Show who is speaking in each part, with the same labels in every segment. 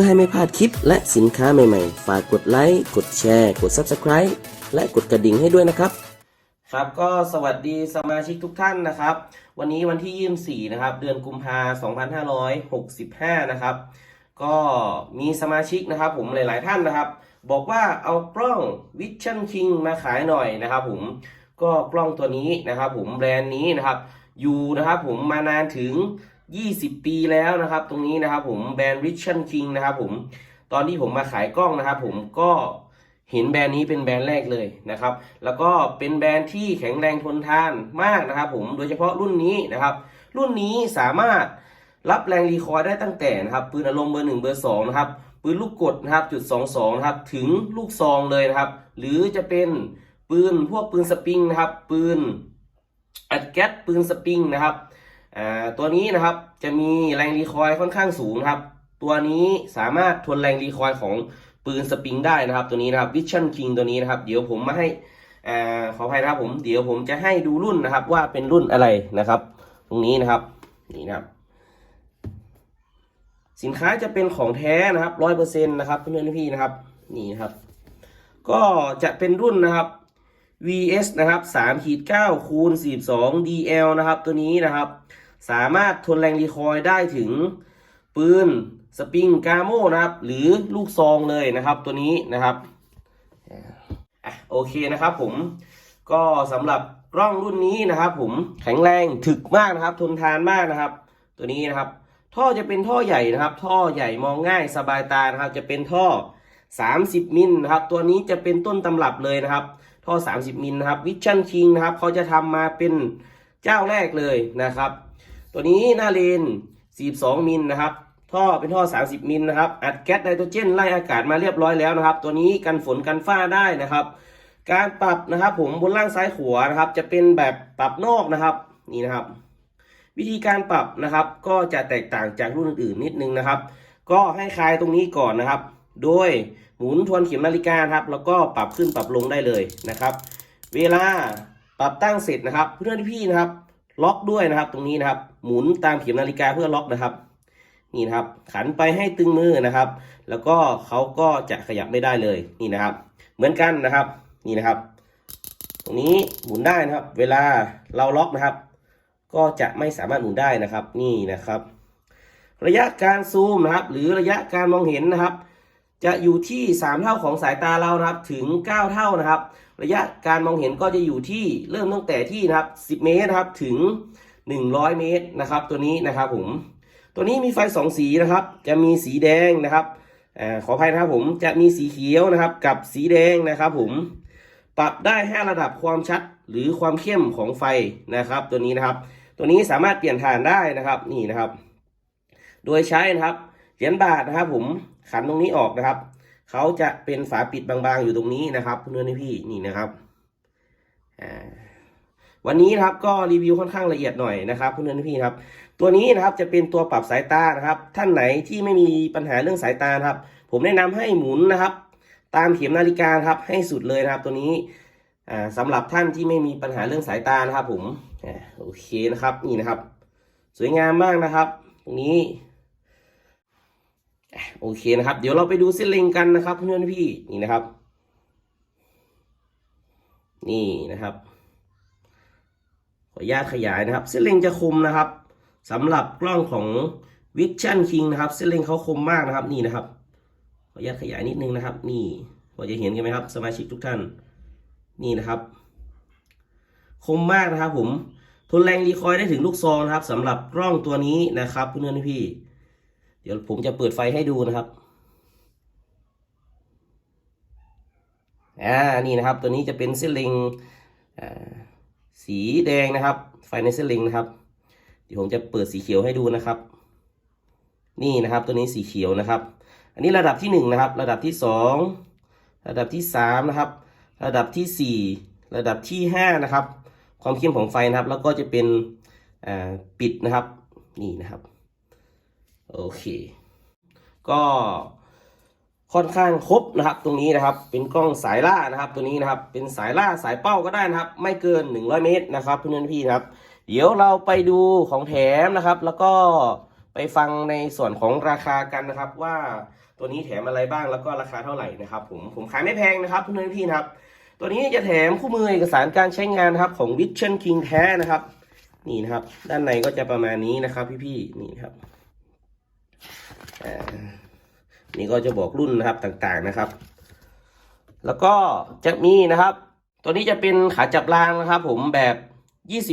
Speaker 1: พื่อให้ไม่พลาดคลิปและสินค้าใหม่ๆ ฝากกดไลค์ กดแชร์ กด Subscribe และกดกระดิ่งให้ด้วยนะครับ ครับก็สวัสดีสมาชิกทุกท่านนะครับ วันนี้วันที่ 24 นะครับ เดือนกุมภา2565 นะครับ ก็มีสมาชิกนะครับผมหลายๆท่านนะครับ บอกว่าเอากล้อง Vision King มาขายหน่อยนะครับผมก็กล้องตัวนี้นะครับผมแบรนด์นี้นะครับอยู่นะครับผมมานานถึง 20 ปีแล้วนะครับ ตรงนี้นะครับผมแบรนด์ Vision King นะครับผมตอนที่ผมมาขายกล้องนะครับผมก็เห็นแบรนด์นี้เป็นแบรนด์แรกเลยนะครับ แล้วก็เป็นแบรนด์ที่แข็งแรงทนทานมากนะครับผมโดยเฉพาะรุ่นนี้นะครับ รุ่นนี้สามารถรับแรงรีคอยล์ได้ตั้งแต่นะครับปืนอารมณ์เบอร์หนึ่งเบอร์สองนะครับปืนลูกกดนะครับจุดสองสองนะครับถึงลูกซองเลยนะครับ หรือจะเป็นปืนพวกปืนสปริงนะครับ ปืนอัดแก๊สปืนสปริงนะครับ อ่าตัวนี้นะครับจะมีแรงรีคอยล์ค่อนข้างสูงครับ ตัวนี้สามารถทนแรงรีคอยล์ของปืนสปริงได้นะครับ ตัวนี้นะครับ Vision King ตัวนี้นะครับเดี๋ยวผมมาให้อ่าขออภัยนะครับผมเดี๋ยวผมจะให้ดูรุ่นนะครับว่าเป็นรุ่นอะไรนะครับ ตรงนี้นะครับนี่นะครับ สินค้าจะเป็นของแท้นะครับร้อยเปอร์เซ็นต์นะครับเพื่อนๆพี่นะครับนี่นะครับ ก็จะเป็นรุ่นนะครับ VS นะครับ3ขีด9คูณ42 DL นะครับ ตัวนี้นะครับ สามารถทนแรงรีคอยล์ได้ถึงปืนสปริงกาโมนะครับ หรือลูกซองเลยนะครับตัวนี้นะครับอะโอเคนะครับผมก็สำหรับกล้องรุ่นนี้นะครับผมแข็งแรงถึกมากนะครับ ทนทานมากนะครับ ตัวนี้นะครับ ท่อจะเป็นท่อใหญ่นะครับ ท่อใหญ่มองง่ายสบายตานะครับ จะเป็นท่อ 30 มิลนะครับ ตัวนี้จะเป็นต้นตำรับเลยนะครับ ท่อ 30 มิลนะครับวิชั่นคิงนะครับเขาจะทำมาเป็นเจ้าแรกเลยนะครับ ตัวนี้หน้าเลน 42 มิลนะครับ ท่อเป็นท่อ 30 มิลนะครับ อัดแก๊สไนโตรเจนไล่อากาศมาเรียบร้อยแล้วนะครับ ตัวนี้กันฝนกันฝ้าได้นะครับ การปรับนะครับผมบนล่างซ้ายขวานะครับ จะเป็นแบบปรับนอกนะครับ นี่นะครับ วิธีการปรับนะครับ ก็จะแตกต่างจากรุ่นอื่นๆนิดนึงนะครับ ก็ให้คลายตรงนี้ก่อนนะครับ โดยหมุนทวนเข็มนาฬิกาครับ แล้วก็ปรับขึ้นปรับลงได้เลยนะครับ เวลาปรับตั้งเสร็จนะครับ เพื่อนพี่นะครับ ล็อกด้วยนะครับ ตรงนี้นะครับ หมุนตามเข็มนาฬิกาเพื่อล็อกนะครับ นี่นะครับ ขันไปให้ตึงมือนะครับ แล้วก็เขาก็จะขยับไม่ได้เลยนี่นะครับ เหมือนกันนะครับ นี่นะครับ ตรงนี้หมุนได้นะครับ เวลาเราล็อกนะครับ ก็จะไม่สามารถหมุนได้นะครับ นี่นะครับ ระยะการซูมนะครับ หรือระยะการมองเห็นนะครับ จะอยู่ที่ 3 เท่าของสายตาเรานะครับถึง 9 เท่านะครับ ระยะการมองเห็นก็จะอยู่ที่เริ่มตั้งแต่ที่นะครับ 10 เมตรครับถึง 100 เมตรนะครับ ตัวนี้นะครับผม ตัวนี้มีไฟ 2 สีนะครับ จะมีสีแดงนะครับอขออภัยนะครับผมจะมีสีเขียวนะครับกับสีแดงนะครับผมปรับได้ 5 ระดับความชัดหรือความเข้มของไฟนะครับ ตัวนี้นะครับ ตัวนี้สามารถเปลี่ยนฐานได้นะครับนี่นะครับ โดยใช้นะครับ เหรียญบาทนะครับ ผมขันตรงนี้ออกนะครับเขาจะเป็นฝาปิดบางๆอยู่ตรงนี้นะครับเพื่อนๆพี่นี่นะครับวันนี้ครับก็รีวิวค่อนข้างละเอียดหน่อยนะครับเพื่อนๆพี่ครับ ตัวนี้นะครับจะเป็นตัวปรับสายตานะครับ ท่านไหนที่ไม่มีปัญหาเรื่องสายตาครับ ผมแนะนำให้หมุนนะครับ ตามเข็มนาฬิกาครับ ให้สุดเลยนะครับตัวนี้อ่าสำหรับท่านที่ไม่มีปัญหาเรื่องสายตานะครับ ผมโอเคนะครับนี่นะครับ สวยงามมากนะครับ ตรงนี้ โอเคนะครับ เดี๋ยวเราไปดูเส้นเล็งกันนะครับเพื่อนพี่นี่นะครับ นี่นะครับ ขออนุญาตขยายนะครับ เส้นเล็งจะคมนะครับสำหรับกล้องของ Vision King นะครับ เส้นเล็งเขาคมมากนะครับ นี่นะครับ ขออนุญาตขยายนิดนึงนะครับ นี่พอจะเห็นกันไหมครับ สมาชิกทุกท่าน นี่นะครับ คมมากนะครับ ผมทนแรงรีคอยได้ถึงลูกซองนะครับสำหรับกล้องตัวนี้นะครับเพื่อนพี่ เดี๋ยวผมจะเปิดไฟให้ดูนะครับอ่านี่นะครับ ตัวนี้จะเป็นเส้นเล็งสีแดงนะครับ ไฟในเส้นเล็งนะครับ เดี๋ยวผมจะเปิดสีเขียวให้ดูนะครับ นี่นะครับตัวนี้สีเขียวนะครับ อันนี้ระดับที่หนึ่งนะครับ ระดับที่สองระดับที่สามนะครับ ระดับที่สี่ระดับที่ห้านะครับ ความเข้มของไฟนะครับ แล้วก็จะเป็นปิดนะครับ นี่นะครับ โอเค ก็ค่อนข้างครบนะครับ ตรงนี้นะครับ เป็นกล้องสายล่านะครับ ตัวนี้นะครับ เป็นสายล่าสายเป้าก็ได้นะครับ ไม่เกิน 100 เมตรนะครับเพื่อนๆพี่นะครับ เดี๋ยวเราไปดูของแถมนะครับ แล้วก็ไปฟังในส่วนของราคากันนะครับ ว่าตัวนี้แถมอะไรบ้างแล้วก็ราคาเท่าไหร่นะครับ ผมผมขายไม่แพงนะครับเพื่อนๆพี่นะครับ ตัวนี้จะแถมคู่มือเอกสารการใช้งานครับของ Vision King แท้นะครับ นี่นะครับ ด้านในก็จะประมาณนี้นะครับ พี่ๆนี่นะครับ นี่ก็จะบอกรุ่นนะครับต่างๆนะครับ แล้วก็จะมีนะครับ ตัวนี้จะเป็นขาจับรางนะครับ ผมแบบ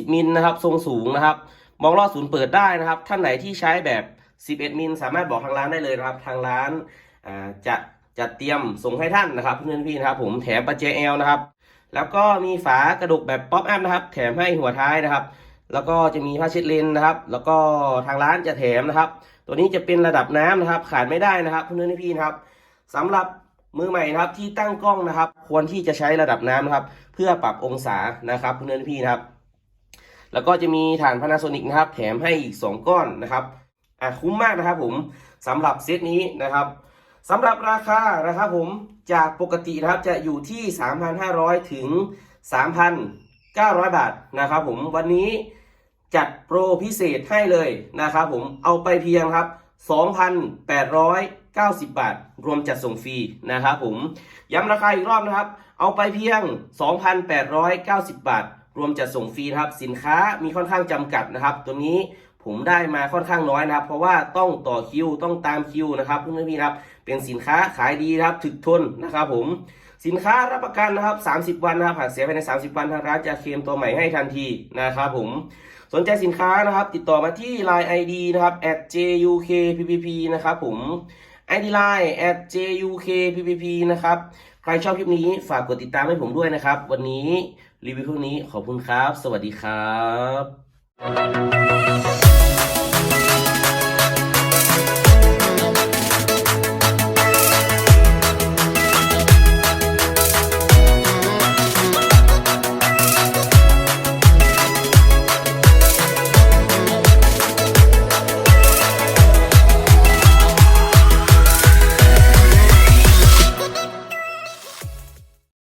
Speaker 1: 20มิลนะครับ ทรงสูงนะครับ มองลอดศูนย์เปิดได้นะครับ ท่านไหนที่ใช้แบบ 11มิลสามารถบอกทางร้านได้เลยนะครับ ทางร้านจะจะเตรียมส่งให้ท่านนะครับเพื่อนพี่นะครับผมแถมปัจเจเอลนะครับ แล้วก็มีฝากระดกแบบป๊อปอัพนะครับ แถมให้หัวท้ายนะครับ แล้วก็จะมีผ้าเช็ดเลนนะครับ แล้วก็ทางร้านจะแถมนะครับ ตัวนี้จะเป็นระดับน้ำนะครับ ขาดไม่ได้นะครับเพื่อนๆพี่นะครับสำหรับมือใหม่นะครับที่ตั้งกล้องนะครับ ควรที่จะใช้ระดับน้ำนะครับ เพื่อปรับองศานะครับเพื่อนๆพี่นะครับ แล้วก็จะมีฐาน Panasonic นะครับ แถมให้อีก2ก้อนนะครับอะคุ้มมากนะครับ ผมสำหรับเซตนี้นะครับสำหรับราคานะครับผมจากปกตินะครับจะอยู่ที่ 3,500 ถึง 3,900 บาทนะครับผมวันนี้ จัดโปรพิเศษให้เลยนะครับผมเอาไปเพียงครับ 2,890 บาท รวมจัดส่งฟรีนะครับผม ย้ำราคาอีกรอบนะครับ เอาไปเพียง 2,890 บาท รวมจัดส่งฟรีครับ สินค้ามีค่อนข้างจำกัดนะครับ ตัวนี้ผมได้มาค่อนข้างน้อยนะครับ เพราะว่าต้องต่อคิวต้องตามคิวนะครับเพื่อนๆพี่นครับ เป็นสินค้าขายดีครับถึกทนนะครับผม สินค้ารับประกันนะครับ 30 วันนะครับหากเสียภายใน 30 วันทางร้านจะเคลมตัวใหม่ให้ทันทีนะครับผมสนใจสินค้านะครับ ติดต่อมาที่ Line ID นะครับ @jukppp นะครับผม ID Line @jukppp นะครับใครชอบคลิปนี้ฝากกดติดตามให้ผมด้วยนะครับ วันนี้รีวิวพวกนี้ขอบคุณครับ สวัสดีครับ